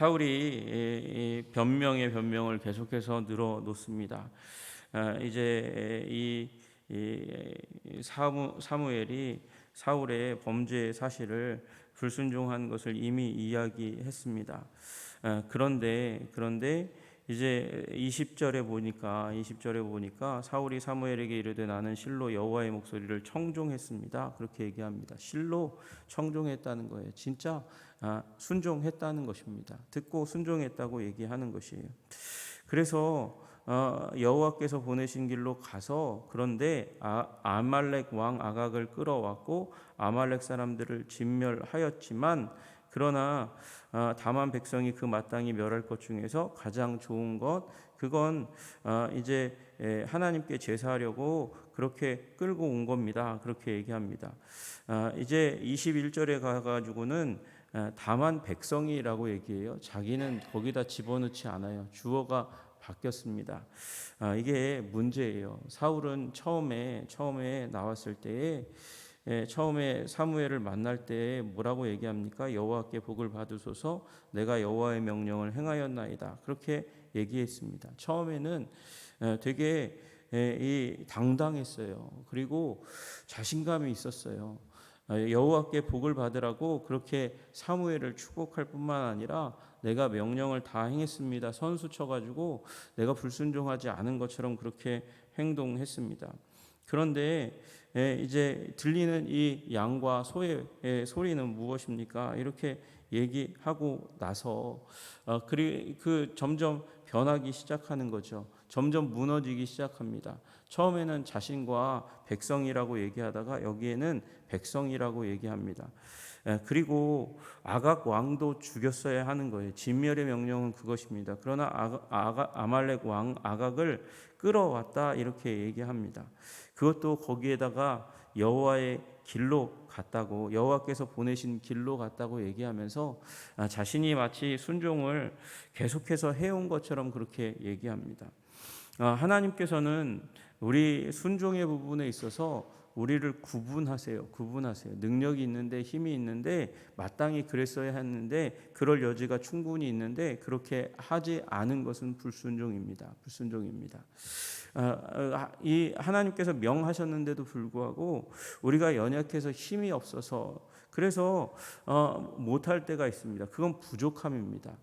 사울이 변명의 변명을 계속해서 늘어 놓습니다. 아, 이제 이, 이 사무, 사무엘이 사울의 범죄 사실을 불순종한 것을 이미 이야기했습니다. 아, 그런데 그런데 이제 20절에 보니까 20절에 보니까 사울이 사무엘에게 이르되 나는 실로 여호와의 목소리를 청종했습니다. 그렇게 얘기합니다. 실로 청종했다는 거예요. 진짜 아, 순종했다는 것입니다. 듣고 순종했다고 얘기하는 것이에요. 그래서 어, 여호와께서 보내신 길로 가서 그런데 아, 아말렉 왕 아각을 끌어왔고 아말렉 사람들을 진멸하였지만 그러나 아, 다만 백성이 그 마땅히 멸할 것 중에서 가장 좋은 것 그건 아, 이제 에, 하나님께 제사하려고 그렇게 끌고 온 겁니다. 그렇게 얘기합니다. 아, 이제 21절에 가가지고는 아, 다만 백성이라고 얘기해요. 자기는 거기다 집어넣지 않아요. 주어가 바뀌었습니다. 아, 이게 문제예요. 사울은 처음에 처음에 나왔을 때에 예, 처음에 사무엘을 만날 때 뭐라고 얘기합니까? 여호와께 복을 받으소서 내가 여호와의 명령을 행하였나이다. 그렇게 얘기했습니다. 처음에는 예, 되게 예, 이 당당했어요. 그리고 자신감이 있었어요. 아, 여호와께 복을 받으라고 그렇게 사무엘을 축복할 뿐만 아니라 내가 명령을 다 행했습니다. 선수 쳐가지고 내가 불순종하지 않은 것처럼 그렇게 행동했습니다. 그런데 예, 이제 들리는 이 양과 소의 예, 소리는 무엇입니까? 이렇게 얘기하고 나서 어, 그리 그 점점 변하기 시작하는 거죠. 점점 무너지기 시작합니다. 처음에는 자신과 백성이라고 얘기하다가 여기에는 백성이라고 얘기합니다. 예, 그리고 아각 왕도 죽였어야 하는 거예요. 진멸의 명령은 그것입니다. 그러나 아말렉 왕 아각을 끌어왔다 이렇게 얘기합니다. 그것도 거기에다가 여호와의 길로 갔다고 여호와께서 보내신 길로 갔다고 얘기하면서 아, 자신이 마치 순종을 계속해서 해온 것처럼 그렇게 얘기합니다. 아, 하나님께서는 우리 순종의 부분에 있어서 우리를 구분하세요. 구분하세요. 능력이 있는데 힘이 있는데 마땅히 그랬어야 했는데 그럴 여지가 충분히 있는데 그렇게 하지 않은 것은 불순종입니다. 불순종입니다. 아, 이 하나님께서 명하셨는데도 불구하고 우리가 연약해서 힘이 없어서 그래서 어, 못할 때가 있습니다. 그건 부족함입니다.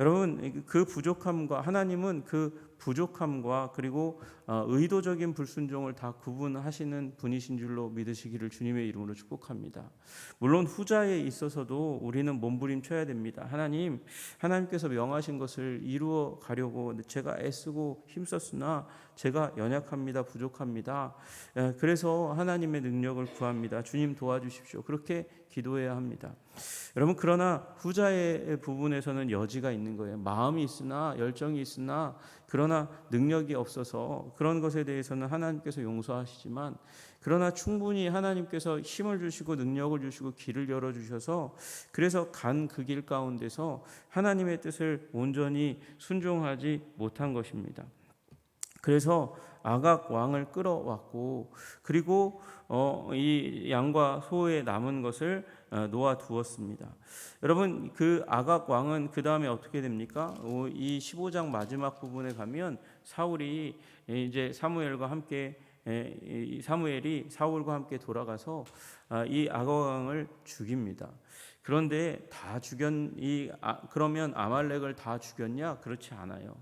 여러분 그 부족함과 하나님은 그 부족함과 그리고 어, 의도적인 불순종을 다 구분하시는 분이신 줄로 믿으시기를 주님의 이름으로 축복합니다. 물론 후자에 있어서도 우리는 몸부림쳐야 됩니다. 하나님, 하나님께서 명하신 것을 이루어 가려고 제가 애쓰고 힘썼으나 제가 연약합니다, 부족합니다. 예, 그래서 하나님의 능력을 구합니다. 주님 도와주십시오. 그렇게 기도해야 합니다. 여러분 그러나 후자의 부분에서는 여지가 있는 거예요. 마음이 있으나 열정이 있으나 그러나 능력이 없어서 그런 것에 대해서는 하나님께서 용서하시지만 그러나 충분히 하나님께서 힘을 주시고 능력을 주시고 길을 열어 주셔서 그래서 간 그 길 가운데서 하나님의 뜻을 온전히 순종하지 못한 것입니다. 그래서 아각 왕을 끌어왔고 그리고 어, 이 양과 소에 남은 것을 어, 놓아 두었습니다. 여러분 그 아각 왕은 그 다음에 어떻게 됩니까? 이 15장 마지막 부분에 가면 사울이 이제 사무엘과 함께 사무엘이 사울과 함께 돌아가서 아, 이 아각 왕을 죽입니다. 그런데 다 죽였 이 아, 그러면 아말렉을 다 죽였냐? 그렇지 않아요.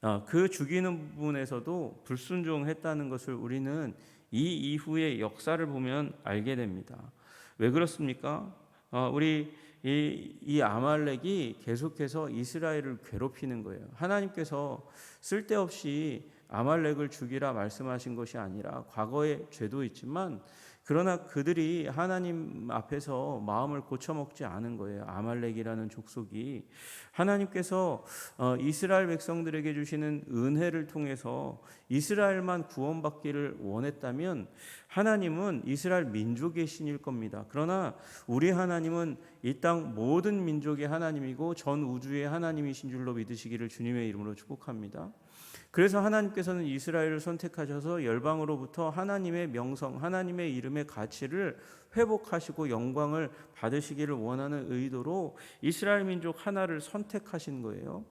아, 그 죽이는 부분에서도 불순종했다는 것을 우리는 이 이후의 역사를 보면 알게 됩니다. 왜 그렇습니까? 어, 우리 이, 이 아말렉이 계속해서 이스라엘을 괴롭히는 거예요. 하나님께서 쓸데없이 아말렉을 죽이라 말씀하신 것이 아니라 과거의 죄도 있지만 그러나 그들이 하나님 앞에서 마음을 고쳐먹지 않은 거예요. 아말렉이라는 족속이 하나님께서 어, 이스라엘 백성들에게 주시는 은혜를 통해서 이스라엘만 구원받기를 원했다면 하나님은 이스라엘 민족의 신일 겁니다. 그러나 우리 하나님은 이 땅 모든 민족의 하나님이고 전 우주의 하나님이신 줄로 믿으시기를 주님의 이름으로 축복합니다. 그래서 하나님께서는 이스라엘을 선택하셔서 열방으로부터 하나님의 명성, 하나님의 이름의 가치를 회복하시고 영광을 받으시기를 원하는 의도로 이스라엘 민족 하나를 선택하신 거예요.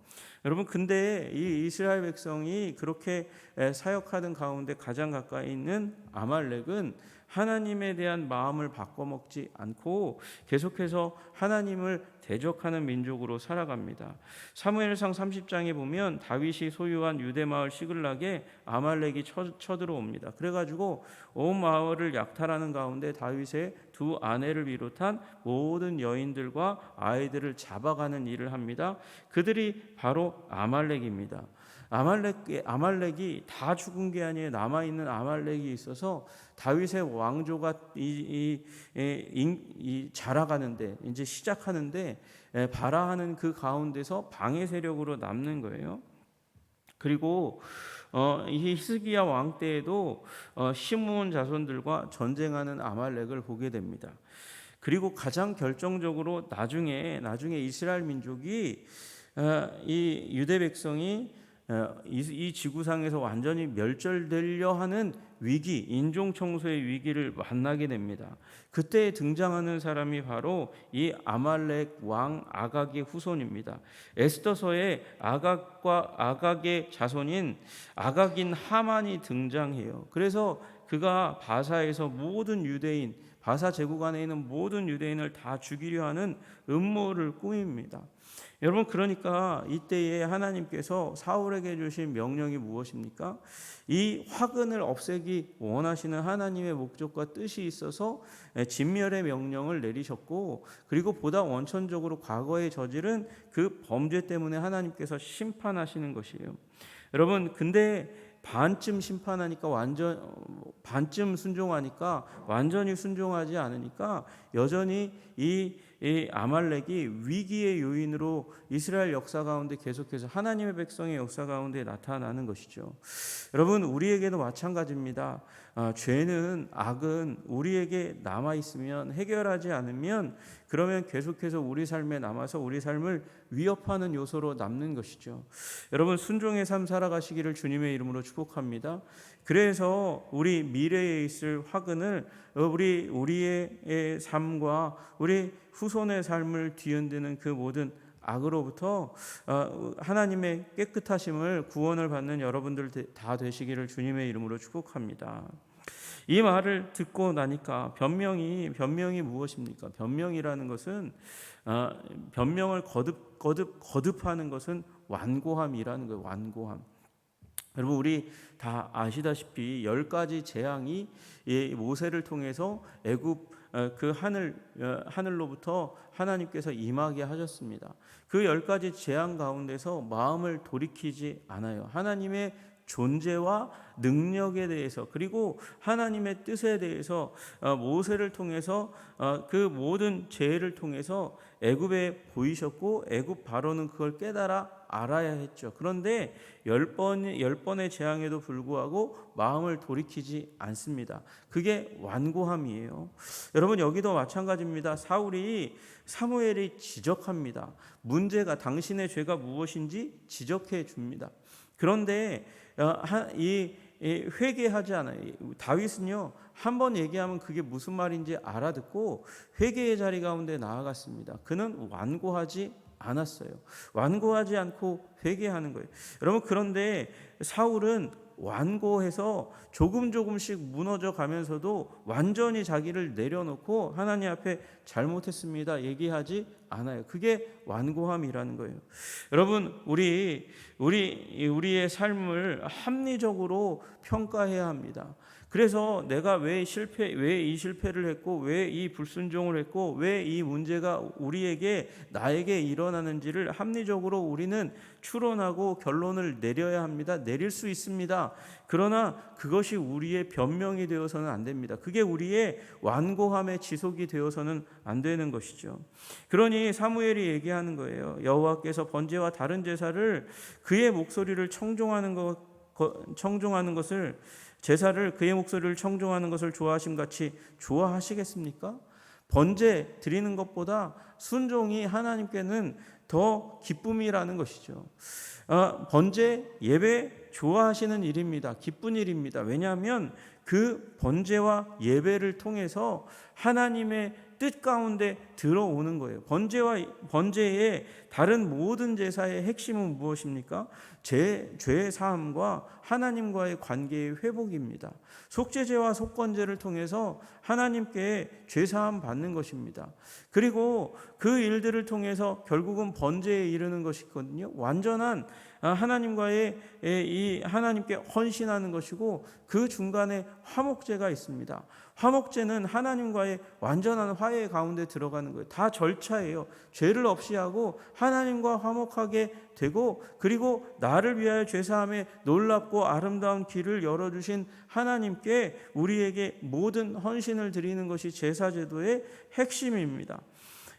여러분 근데 이 이스라엘 백성이 그렇게 사역하는 가운데 가장 가까이 있는 아말렉은 하나님에 대한 마음을 바꿔먹지 않고 계속해서 하나님을 대적하는 민족으로 살아갑니다. 사무엘상 30장에 보면 다윗이 소유한 유대 마을 시글락에 아말렉이 쳐, 들어옵니다 그래가지고 온 마을을 약탈하는 가운데 다윗의 두 아내를 비롯한 모든 여인들과 아이들을 잡아가는 일을 합니다. 그들이 바로 아말렉입니다. 아말렉 아말렉이 다 죽은 게 아니에요. 남아 있는 아말렉이 있어서 다윗의 왕조가 이, 이, 이, 이 자라가는데 이제 시작하는데 발화하는 그 가운데서 방해 세력으로 남는 거예요. 그리고 어, 이 히스기야 왕 때에도 어, 시므온 자손들과 전쟁하는 아말렉을 보게 됩니다. 그리고 가장 결정적으로 나중에 나중에 이스라엘 민족이 어, 이 유대 백성이 어, 이 지구상에서 완전히 멸절되려 하는 위기, 인종 청소의 위기를 만나게 됩니다. 그때 등장하는 사람이 바로 이 아말렉 왕 아각의 후손입니다. 에스더서에 아각과 아각의 자손인 아각인 하만이 등장해요. 그래서 그가 바사에서 모든 유대인 바사 제국 안에 있는 모든 유대인을 다 죽이려 하는 음모를 꾸밉니다. 여러분 그러니까 이때에 하나님께서 사울에게 주신 명령이 무엇입니까? 이 화근을 없애기 원하시는 하나님의 목적과 뜻이 있어서 진멸의 명령을 내리셨고 그리고 보다 원천적으로 과거에 저지른 그 범죄 때문에 하나님께서 심판하시는 것이에요. 여러분 근데 반쯤 심판하니까 완전 반쯤 순종하니까 완전히 순종하지 않으니까 여전히 이, 이 아말렉이 위기의 요인으로 이스라엘 역사 가운데 계속해서 하나님의 백성의 역사 가운데 나타나는 것이죠. 여러분 우리에게도 마찬가지입니다. 아, 죄는 악은 우리에게 남아 있으면 해결하지 않으면 그러면 계속해서 우리 삶에 남아서 우리 삶을 위협하는 요소로 남는 것이죠. 여러분 순종의 삶 살아가시기를 주님의 이름으로 축복합니다. 그래서 우리 미래에 있을 화근을 우리 우리의 삶과 우리 후손의 삶을 뒤흔드는 그 모든 악으로부터 어, 하나님의 깨끗하심을 구원을 받는 여러분들 다 되시기를 주님의 이름으로 축복합니다. 이 말을 듣고 나니까 변명이 변명이 무엇입니까? 변명이라는 것은 어, 변명을 거듭 거듭 거듭하는 것은 완고함이라는 거예요. 완고함. 여러분 우리 다 아시다시피 열 가지 재앙이 모세를 통해서 애굽 어, 그 하늘 어, 하늘로부터 하나님께서 임하게 하셨습니다. 그 열 가지 재앙 가운데서 마음을 돌이키지 않아요. 하나님의 존재와 능력에 대해서 그리고 하나님의 뜻에 대해서 어, 모세를 통해서 어, 그 모든 죄를 통해서 애굽에 보이셨고 애굽 바로는 그걸 깨달아 알아야 했죠. 그런데 열 번, 열 번의 재앙에도 불구하고 마음을 돌이키지 않습니다. 그게 완고함이에요. 여러분, 여기도 마찬가지입니다. 사울이 사무엘이 지적합니다. 문제가 당신의 죄가 무엇인지 지적해 줍니다. 그런데 어, 이 회개하지 않아요. 다윗은요 한 번 얘기하면 그게 무슨 말인지 알아듣고 회개의 자리 가운데 나아갔습니다. 그는 완고하지 않았어요. 완고하지 않고 회개하는 거예요. 여러분 그런데 사울은 완고해서 조금 조금씩 무너져 가면서도 완전히 자기를 내려놓고 하나님 앞에 잘못했습니다. 얘기하지 않아요. 그게 완고함이라는 거예요. 여러분, 우리 우리 우리의 삶을 합리적으로 평가해야 합니다. 그래서 내가 왜 실패, 왜 이 실패를 했고, 왜 이 불순종을 했고, 왜 이 문제가 우리에게, 나에게 일어나는지를 합리적으로 우리는 추론하고 결론을 내려야 합니다. 내릴 수 있습니다. 그러나 그것이 우리의 변명이 되어서는 안 됩니다. 그게 우리의 완고함의 지속이 되어서는 안 되는 것이죠. 그러니 사무엘이 얘기하는 거예요. 여호와께서 번제와 다른 제사를 그의 목소리를 청종하는 것, 청종하는 것을 제사를 그의 목소리를 청종하는 것을 좋아하심 같이 좋아하시겠습니까? 번제 드리는 것보다 순종이 하나님께는 더 기쁨이라는 것이죠. 어, 번제 예배 좋아하시는 일입니다. 기쁜 일입니다. 왜냐하면 그 번제와 예배를 통해서 하나님의 뜻 가운데 들어오는 거예요. 번제와 번제의 다른 모든 제사의 핵심은 무엇입니까? 제, 죄의 사함과 하나님과의 관계의 회복입니다. 속죄제와 속건제를 통해서 하나님께 죄 사함 받는 것입니다. 그리고 그 일들을 통해서 결국은 번제에 이르는 것이거든요. 완전한 아, 하나님과의 이 하나님께 헌신하는 것이고 그 중간에 화목제가 있습니다. 화목제는 하나님과의 완전한 화해 가운데 들어가는 거예요. 다 절차예요. 죄를 없이 하고 하나님과 화목하게 되고 그리고 나를 위하여 죄사함에 놀랍고 아름다운 길을 열어 주신 하나님께 우리에게 모든 헌신을 드리는 것이 제사제도의 핵심입니다.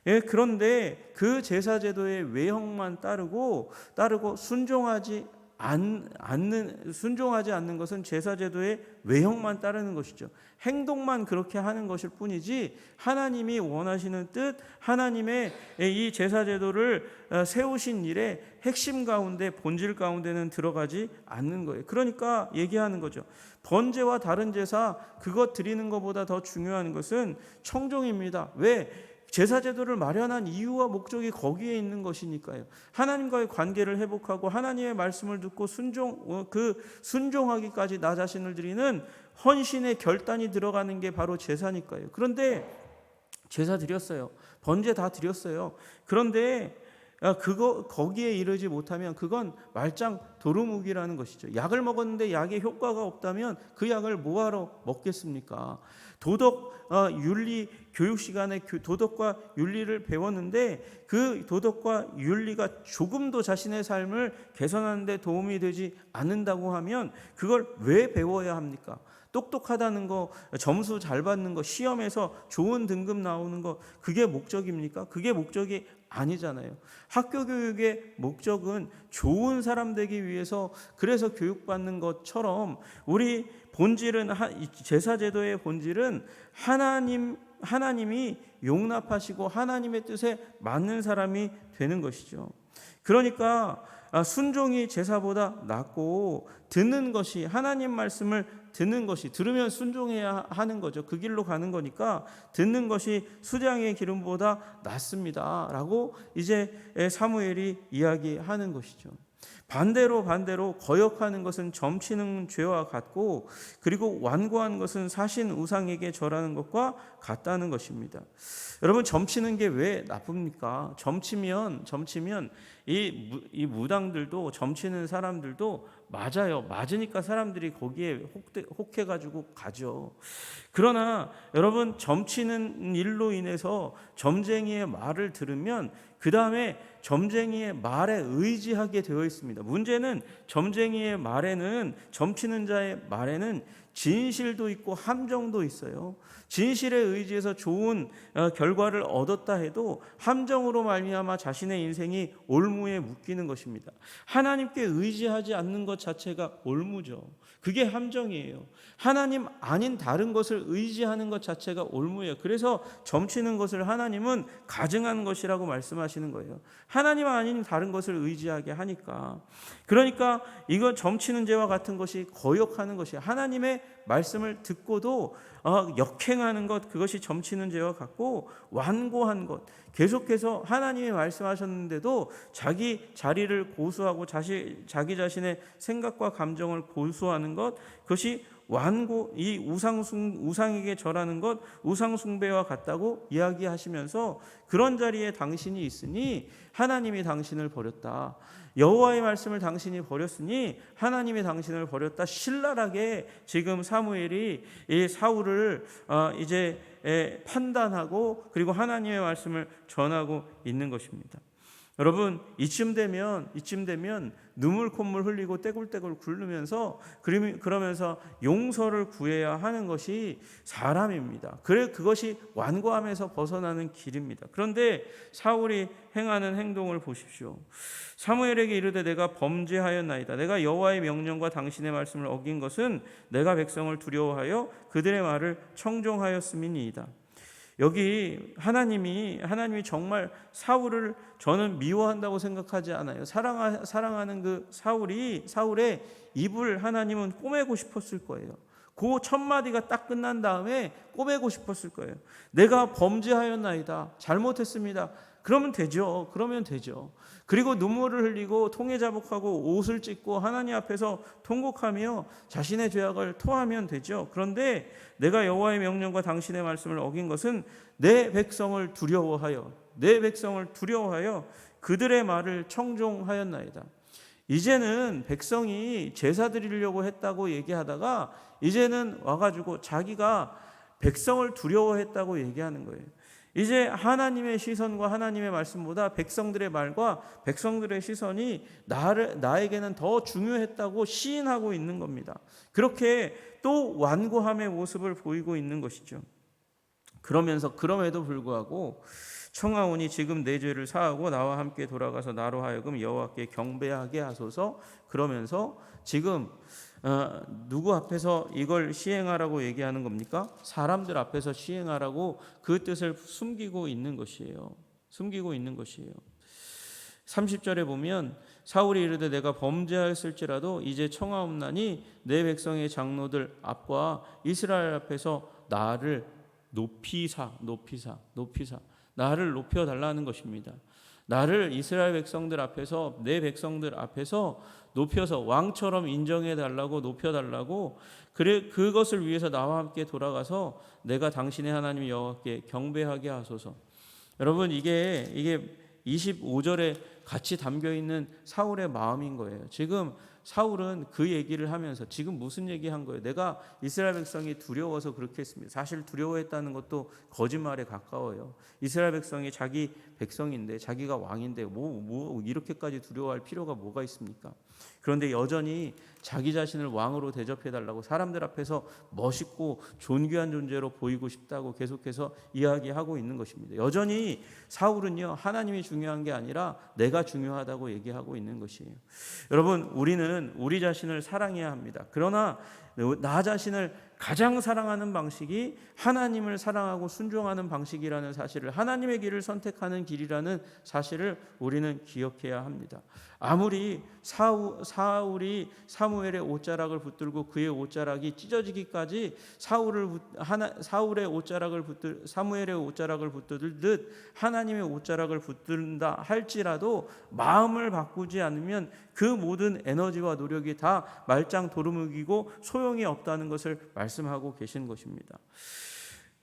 예, 그런데 그 제사제도의 외형만 따르고 따르고 순종하지 않, 않는 순종하지 않는 것은 제사제도의 외형만 따르는 것이죠. 행동만 그렇게 하는 것일 뿐이지 하나님이 원하시는 뜻, 하나님의 이 제사제도를 어, 세우신 일의 핵심 가운데 본질 가운데는 들어가지 않는 거예요. 그러니까 얘기하는 거죠. 번제와 다른 제사 그것 드리는 것보다 더 중요한 것은 청종입니다. 왜? 제사 제도를 마련한 이유와 목적이 거기에 있는 것이니까요. 하나님과의 관계를 회복하고 하나님의 말씀을 듣고 순종 어, 그 순종하기까지 나 자신을 드리는 헌신의 결단이 들어가는 게 바로 제사니까요. 그런데 제사 드렸어요. 번제 다 드렸어요. 그런데 아, 그거 거기에 이르지 못하면 그건 말짱 도루묵이라는 것이죠. 약을 먹었는데 약의 효과가 없다면 그 약을 뭐하러 먹겠습니까? 도덕 어, 윤리 교육 시간에 도덕과 윤리를 배웠는데 그 도덕과 윤리가 조금도 자신의 삶을 개선하는 데 도움이 되지 않는다고 하면 그걸 왜 배워야 합니까? 똑똑하다는 거, 점수 잘 받는 거, 시험에서 좋은 등급 나오는 거, 그게 목적입니까? 그게 목적이 아니잖아요. 학교 교육의 목적은 좋은 사람 되기 위해서 그래서 교육받는 것처럼 우리 본질은 제사 제도의 본질은 하나님 하나님이 용납하시고 하나님의 뜻에 맞는 사람이 되는 것이죠. 그러니까 아, 순종이 제사보다 낫고 듣는 것이 하나님 말씀을 듣는 것이 들으면 순종해야 하는 거죠. 그 길로 가는 거니까 듣는 것이 수장의 기름보다 낫습니다라고 이제 사무엘이 이야기하는 것이죠. 반대로 반대로 거역하는 것은 점치는 죄와 같고 그리고 완고한 것은 사신 우상에게 절하는 것과 같다는 것입니다. 여러분 점치는 게 왜 나쁩니까? 점치면 점치면 이, 이 무당들도 점치는 사람들도 맞아요. 맞으니까 사람들이 거기에 혹해 가지고 가죠. 그러나 여러분 점치는 일로 인해서 점쟁이의 말을 들으면 그 다음에 점쟁이의 말에 의지하게 되어 있습니다. 문제는 점쟁이의 말에는 점치는 자의 말에는 진실도 있고 함정도 있어요. 진실에 의지해서 좋은 어, 결과를 얻었다 해도 함정으로 말미암아 자신의 인생이 올무에 묶이는 것입니다. 하나님께 의지하지 않는 것 자체가 올무죠. 그게 함정이에요. 하나님 아닌 다른 것을 의지하는 것 자체가 올무예요. 그래서 점치는 것을 하나님은 가증한 것이라고 말씀하시는 거예요. 하나님 아닌 다른 것을 의지하게 하니까. 그러니까 이거 점치는 죄와 같은 것이 거역하는 것이 하나님의 말씀을 듣고도 어, 역행하는 것 그것이 점치는 죄와 같고 완고한 것. 계속해서 하나님이 말씀하셨는데도 자기 자리를 고수하고 자시, 자기 자신의 생각과 감정을 고수하는 것 그것이 완고 이 우상 숭 우상에게 절하는 것 우상 숭배와 같다고 이야기하시면서 그런 자리에 당신이 있으니 하나님이 당신을 버렸다. 여호와의 말씀을 당신이 버렸으니 하나님이 당신을 버렸다. 신랄하게 지금 사무엘이 이 사울을 어, 이제 판단하고 그리고 하나님의 말씀을 전하고 있는 것입니다. 여러분 이쯤 되면 이쯤 되면 눈물 콧물 흘리고 떼굴떼굴 굴르면서 그러면서 용서를 구해야 하는 것이 사람입니다. 그래 그것이 완고함에서 벗어나는 길입니다. 그런데 사울이 행하는 행동을 보십시오. 사무엘에게 이르되 내가 범죄하였나이다. 내가 여호와의 명령과 당신의 말씀을 어긴 것은 내가 백성을 두려워하여 그들의 말을 청종하였음이니이다. 여기 하나님이 하나님이 정말 사울을 저는 미워한다고 생각하지 않아요. 사랑하, 사랑하는 그 사울이 사울의 입을 하나님은 꼬매고 싶었을 거예요. 그 첫 마디가 딱 끝난 다음에 꼬매고 싶었을 거예요. 내가 범죄하였나이다. 잘못했습니다. 그러면 되죠. 그러면 되죠. 그리고 눈물을 흘리고 통해 자복하고 옷을 찢고 하나님 앞에서 통곡하며 자신의 죄악을 토하면 되죠. 그런데 내가 여호와의 명령과 당신의 말씀을 어긴 것은 내 백성을 두려워하여 내 백성을 두려워하여 그들의 말을 청종하였나이다. 이제는 백성이 제사 드리려고 했다고 얘기하다가 이제는 와가지고 자기가 백성을 두려워했다고 얘기하는 거예요. 이제 하나님의 시선과 하나님의 말씀보다 백성들의 말과 백성들의 시선이 나를 나에게는 더 중요했다고 시인하고 있는 겁니다. 그렇게 또 완고함의 모습을 보이고 있는 것이죠. 그러면서 그럼에도 불구하고 청하오니 지금 내 죄를 사하고 나와 함께 돌아가서 나로 하여금 여호와께 경배하게 하소서 그러면서 지금 어, 누구 앞에서 이걸 시행하라고 얘기하는 겁니까? 사람들 앞에서 시행하라고 그 뜻을 숨기고 있는 것이에요. 숨기고 있는 것이에요. 30절에 보면 사울이 이르되 내가 범죄하였을지라도 이제 청하옵나니 내 백성의 장로들 앞과 이스라엘 앞에서 나를 높이사 높이사 높이사 나를 높여 달라는 것입니다. 나를 이스라엘 백성들 앞에서 내 백성들 앞에서 높여서 왕처럼 인정해 달라고 높여 달라고 그래 그것을 위해서 나와 함께 돌아가서 내가 당신의 하나님 여호와께 경배하게 하소서. 여러분 이게 이게 25절에 같이 담겨 있는 사울의 마음인 거예요. 지금 사울은 그 얘기를 하면서 지금 무슨 얘기 한 거예요? 내가 이스라엘 백성이 두려워서 그렇게 했습니다. 사실 두려워했다는 것도 거짓말에 가까워요. 이스라엘 백성이 자기 백성인데 자기가 왕인데 뭐, 뭐 이렇게까지 두려워할 필요가 뭐가 있습니까? 그런데 여전히 자기 자신을 왕으로 대접해 달라고 사람들 앞에서 멋있고 존귀한 존재로 보이고 싶다고 계속해서 이야기하고 있는 것입니다. 여전히 사울은요 하나님이 중요한 게 아니라 내가 중요하다고 얘기하고 있는 것이에요. 여러분 우리는 우리 자신을 사랑해야 합니다. 그러나 나 자신을 가장 사랑하는 방식이 하나님을 사랑하고 순종하는 방식이라는 사실을 하나님의 길을 선택하는 길이라는 사실을 우리는 기억해야 합니다. 아무리 사우, 사울이 사무엘의 옷자락을 붙들고 그의 옷자락이 찢어지기까지 사울을 하나, 사울의 옷자락을 붙들 사무엘의 옷자락을 붙들듯 하나님의 옷자락을 붙든다 할지라도 마음을 바꾸지 않으면 그 모든 에너지와 노력이 다 말짱 도루묵이고 소용이 없다는 것을 말씀하고 계신 것입니다.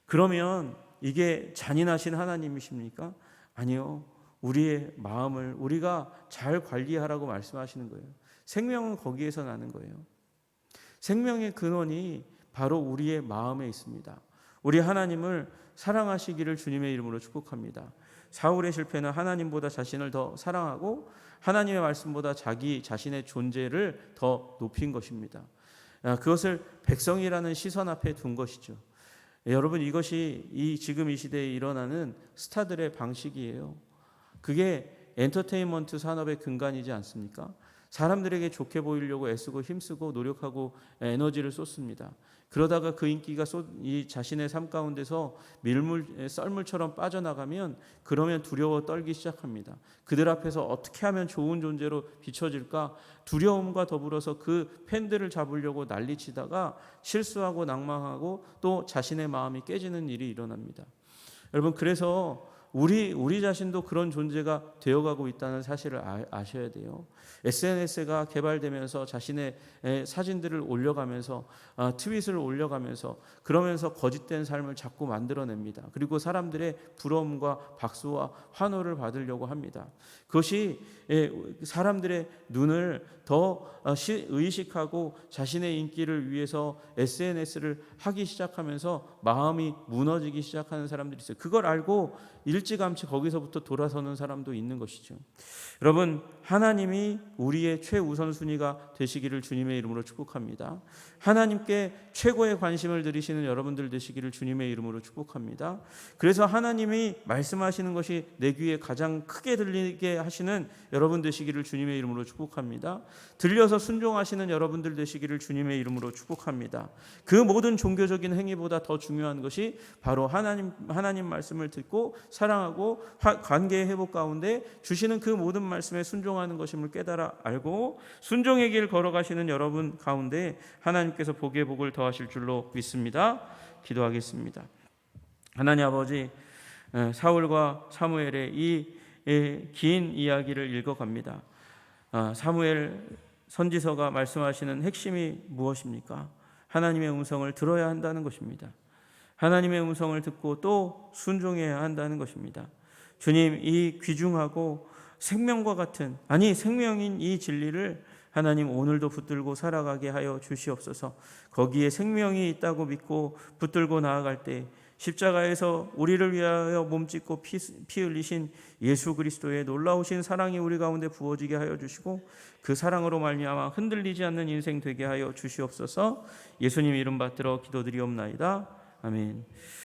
그러면 이게 잔인하신 하나님이십니까? 아니요. 우리의 마음을 우리가 잘 관리하라고 말씀하시는 거예요. 생명은 거기에서 나는 거예요. 생명의 근원이 바로 우리의 마음에 있습니다. 우리 하나님을 사랑하시기를 주님의 이름으로 축복합니다. 사울의 실패는 하나님보다 자신을 더 사랑하고 하나님의 말씀보다 자기 자신의 존재를 더 높인 것입니다. 아, 그것을 백성이라는 시선 앞에 둔 것이죠. 여러분 이것이 이 지금 이 시대에 일어나는 스타들의 방식이에요. 그게 엔터테인먼트 산업의 근간이지 않습니까? 사람들에게 좋게 보이려고 애쓰고 힘쓰고 노력하고 에너지를 쏟습니다. 그러다가 그 인기가 쏟, 이 자신의 삶 가운데서 밀물 썰물처럼 빠져나가면 그러면 두려워 떨기 시작합니다. 그들 앞에서 어떻게 하면 좋은 존재로 비춰질까 두려움과 더불어서 그 팬들을 잡으려고 난리치다가 실수하고 낭망하고 또 자신의 마음이 깨지는 일이 일어납니다. 여러분 그래서 우리 우리 자신도 그런 존재가 되어가고 있다는 사실을 아, 셔야 돼요. SNS가 개발되면서 자신의 사진들을 올려가면서 아, 트윗을 올려가면서 그러면서 거짓된 삶을 자꾸 만들어냅니다. 그리고 사람들의 부러움과 박수와 환호를 받으려고 합니다. 그것이 사람들의 눈을 더 어, 의식하고 자신의 인기를 위해서 SNS를 하기 시작하면서 마음이 무너지기 시작하는 사람들이 있어요. 그걸 알고 일찌감치 거기서부터 돌아서는 사람도 있는 것이죠. 여러분 하나님이 우리의 최우선순위가 되시기를 주님의 이름으로 축복합니다. 하나님께 최고의 관심을 들이시는 여러분들 되시기를 주님의 이름으로 축복합니다. 그래서 하나님이 말씀하시는 것이 내 귀에 가장 크게 들리게 하시는 여러분 되시기를 주님의 이름으로 축복합니다. 들려서 순종하시는 여러분들 되시기를 주님의 이름으로 축복합니다. 그 모든 종교적인 행위보다 더 중요한 것이 바로 하나님 하나님 말씀을 듣고 사랑하고 화- 관계 회복 가운데 주시는 그 모든 말씀에 순종하는 것임을 깨달아 알고 순종의 길 걸어가시는 여러분 가운데 하나님께서 복의 복을 더하실 줄로 믿습니다. 기도하겠습니다. 하나님 아버지 에, 사울과 사무엘의 이 긴 이야기를 읽어갑니다. 아, 사무엘 선지서가 말씀하시는 핵심이 무엇입니까? 하나님의 음성을 들어야 한다는 것입니다. 하나님의 음성을 듣고 또 순종해야 한다는 것입니다. 주님, 이 귀중하고 생명과 같은 아니 생명인 이 진리를 하나님 오늘도 붙들고 살아가게 하여 주시옵소서. 거기에 생명이 있다고 믿고 붙들고 나아갈 때 십자가에서 우리를 위하여 몸짓고 피, 피 흘리신 예수 그리스도의 놀라우신 사랑이 우리 가운데 부어지게 하여 주시고 그 사랑으로 말미암아 흔들리지 않는 인생 되게 하여 주시옵소서. 예수님 이름 받들어 기도드리옵나이다. 아멘.